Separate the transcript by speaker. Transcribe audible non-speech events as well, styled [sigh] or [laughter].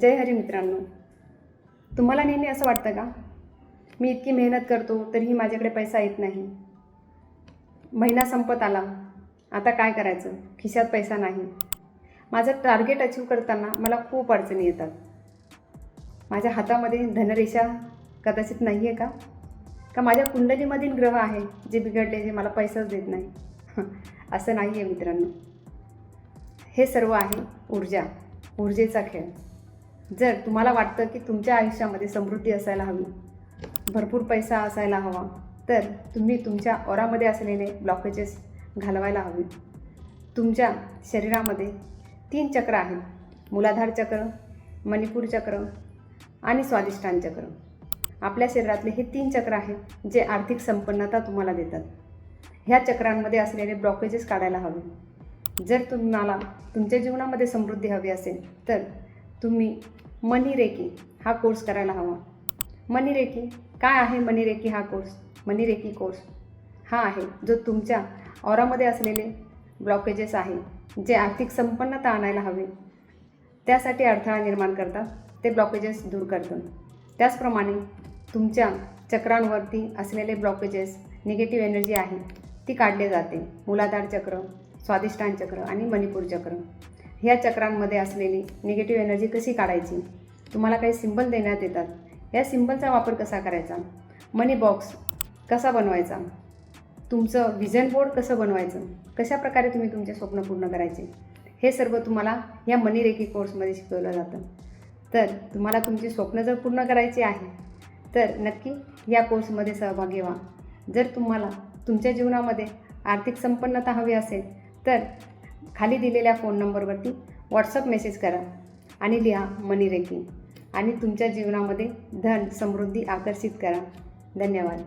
Speaker 1: जय हरी मित्रांनो. तुम्हाला नेहमी असं वाटतं का? मी इतकी मेहनत करतो तरीही माझ्याकडे पैसा येत नाही. महिना संपत आला. आता काय करायचं? खिशात पैसा नाही. माझं टार्गेट अचीव करताना मला खूप अडचणी येतात. माझ्या हातामध्ये धनरेषा कदाचित नाही आहे का? का माझ्या कुंडलीमधील ग्रह आहे जे बिघडले जे मला पैसाच देत नाही? [laughs] असं नाही आहे मित्रांनो. हे सर्व आहे ऊर्जा. ऊर्जेचा खेळ. जर तुम्हाला वाटतं की तुमच्या आयुष्यामध्ये समृद्धी असायला हवी भरपूर पैसा असायला हवा तर तुम्ही तुमच्या ओरामध्ये असलेले ब्लॉकेजेस घालवायला हवी तुमच्या शरीरामध्ये तीन चक्र आहेत. मूलाधार चक्र मणिपूर चक्र आणि स्वादिष्टान चक्र. आपल्या शरीरातले हे तीन चक्र आहेत जे आर्थिक संपन्नता तुम्हाला देतात. ह्या चक्रांमध्ये असलेले ब्लॉकेजेस काढायला हवे. जर तुम्हाला तुमच्या जीवनामध्ये समृद्धी हवी असेल तर तुम्ही मनी रेकी हा कोर्स करायला हवा. मनी रेकी काय आहे मनी रेकी हा कोर्स? मनी रेकी कोर्स हा आहे जो तुमच्या औरामध्ये असलेले ब्लॉकेजेस आहे जे आर्थिक संपन्नता आणायला हवे. त्यासाठी अडथळा निर्माण करतात ते ब्लॉकेजेस दूर करतं त्याचप्रमाणे तुमच्या चक्रांवरती असलेले ब्लॉकेजेस निगेटिव्ह एनर्जी आहे ती काढली जाते. मुलाधार चक्र स्वादिष्टान चक्र आणि मणिपूर चक्र. ह्या चक्रांमध्ये असलेली निगेटिव्ह एनर्जी कशी काढायची? तुम्हाला काही सिंबल देण्यात येतात. या सिंबलचा वापर कसा करायचा? मनी बॉक्स कसा बनवायचा? तुमचं विजन बोर्ड कसं बनवायचं? कशा प्रकारे तुम्ही तुमचे स्वप्न पूर्ण करायचे? हे सर्व तुम्हाला या मनी रेखी कोर्समध्ये शिकवलं जातं. तर तुम्हाला तुमची स्वप्न जर पूर्ण करायची आहे तर नक्की या कोर्समध्ये सहभागी व्हा. जर तुम्हाला तुमच्या जीवनामध्ये आर्थिक संपन्नता हवी असेल तर खाली दिलेल्या फोन नंबरवरती व्हॉट्सअप मेसेज करा आणि लिहा मनी रेकिंग आणि तुमच्या जीवनामध्ये धन समृद्धी आकर्षित करा. धन्यवाद.